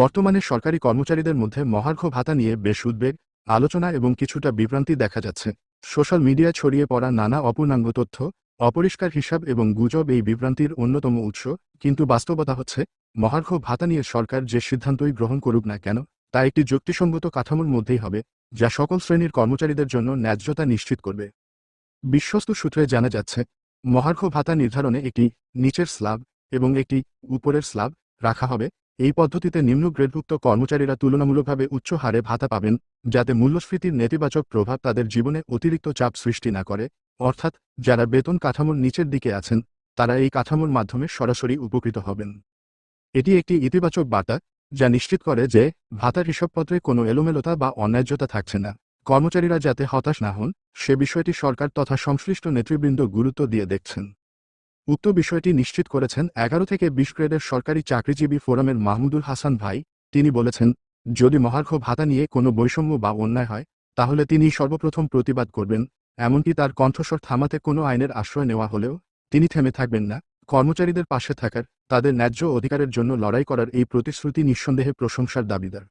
বর্তমানে সরকারি কর্মচারীদের মধ্যে মহার্ঘ ভাতা নিয়ে বেশ উদ্বেগ, আলোচনা এবং কিছুটা বিভ্রান্তি দেখা যাচ্ছে। সোশ্যাল মিডিয়ায় ছড়িয়ে পড়া নানা অপূর্ণাঙ্গ তথ্য, অপরিষ্কার হিসাব এবং গুজব এই বিভ্রান্তির অন্যতম উৎস। কিন্তু বাস্তবতা হচ্ছে, মহার্ঘ ভাতা নিয়ে সরকার যে সিদ্ধান্তই গ্রহণ করুক না কেন, তা একটি যুক্তিসঙ্গত কাঠামোর মধ্যেই হবে, যা সকল শ্রেণির কর্মচারীদের জন্য ন্যায্যতা নিশ্চিত করবে। বিশ্বস্ত সূত্রে জানা যাচ্ছে, মহার্ঘ ভাতা নির্ধারণে একটি নিচের স্ল্যাব এবং একটি উপরের স্ল্যাব রাখা হবে এই পদ্ধতিতে নিম্ন গ্রেডভুক্ত কর্মচারীরা তুলনামূলকভাবে উচ্চ হারে ভাতা পাবেন, যাতে মূল্যস্ফীতির নেতিবাচক প্রভাব তাদের জীবনে অতিরিক্ত চাপ সৃষ্টি না করে। অর্থাৎ, যারা বেতন কাঠামোর নিচের দিকে আছেন, তারা এই কাঠামোর মাধ্যমে সরাসরি উপকৃত হবেন। এটি একটি ইতিবাচক বার্তা, যা নিশ্চিত করে যে, ভাতার হিসাবপত্রে কোনো এলোমেলোতা বা অন্যায্যতা থাকছে না। কর্মচারীরা যাতে হতাশ না হন, সে বিষয়টি সরকার তথা সংশ্লিষ্ট নেতৃবৃন্দ গুরুত্ব দিয়ে দেখছেন। উক্ত বিষয়টি নিশ্চিত করেছেন এগারো থেকে বিশ গ্রেডের সরকারি চাকরিজীবী ফোরামের মাহমুদুল হাসান ভাই। তিনি বলেছেন, যদি মহার্ঘ ভাতা নিয়ে কোনো বৈষম্য বা অন্যায় হয়, তাহলে তিনি সর্বপ্রথম প্রতিবাদ করবেন, এমনকি তার কণ্ঠস্বর থামাতে কোনো আইনের আশ্রয় নেওয়া হলেও তিনি থেমে থাকবেন না। কর্মচারীদের পাশে থাকার, তাদের ন্যায্য অধিকারের জন্য লড়াই করার এই প্রতিশ্রুতি নিঃসন্দেহে প্রশংসার দাবিদার।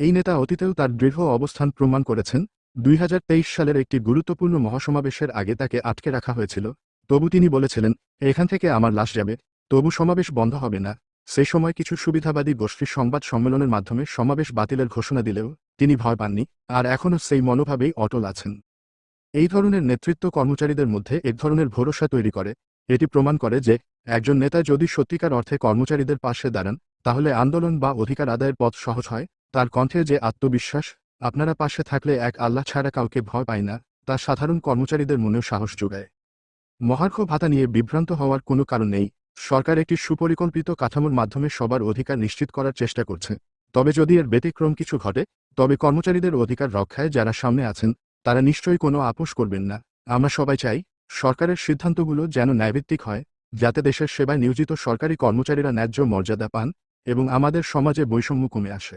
এই নেতা অতীতেও তার দৃঢ় অবস্থান প্রমাণ করেছেন। দুই হাজার তেইশ সালের একটি গুরুত্বপূর্ণ মহাসমাবেশের আগে তাকে আটকে রাখা হয়েছিল। তবু তিনি বলেছিলেন, এখান থেকে আমার লাশ যাবে, তবু সমাবেশ বন্ধ হবে না। সেই সময় কিছু সুবিধাবাদী গোষ্ঠীর সংবাদ সম্মেলনের মাধ্যমে সমাবেশ বাতিলের ঘোষণা দিলেও তিনি ভয় পাননি, আর এখনও সেই মনোভাবেই অটল আছেন। এই ধরনের নেতৃত্ব কর্মচারীদের মধ্যে এক ধরনের ভরসা তৈরি করে। এটি প্রমাণ করে যে, একজন নেতা যদি সত্যিকার অর্থে কর্মচারীদের পাশে দাঁড়ান, তাহলে আন্দোলন বা অধিকার আদায়ের পথ সহজ হয়। তার কণ্ঠে যে আত্মবিশ্বাস, আপনারা পাশে থাকলে এক আল্লাহ ছাড়া কাউকে ভয় পায় না, তা সাধারণ কর্মচারীদের মনেও সাহস যোগায়। মহার্ঘ ভাতা নিয়ে বিভ্রান্ত হওয়ার কোনো কারণ নেই। সরকার একটি সুপরিকল্পিত কাঠামোর মাধ্যমে সবার অধিকার নিশ্চিত করার চেষ্টা করছে। তবে যদি এর ব্যতিক্রম কিছু ঘটে, তবে কর্মচারীদের অধিকার রক্ষায় যারা সামনে আছেন, তারা নিশ্চয়ই কোনো আপোষ করবেন না। আমরা সবাই চাই, সরকারের সিদ্ধান্তগুলো যেন ন্যায়ভিত্তিক হয়, যাতে দেশের সেবায় নিয়োজিত সরকারি কর্মচারীরা ন্যায্য মর্যাদা পান এবং আমাদের সমাজে বৈষম্য কমে আসে।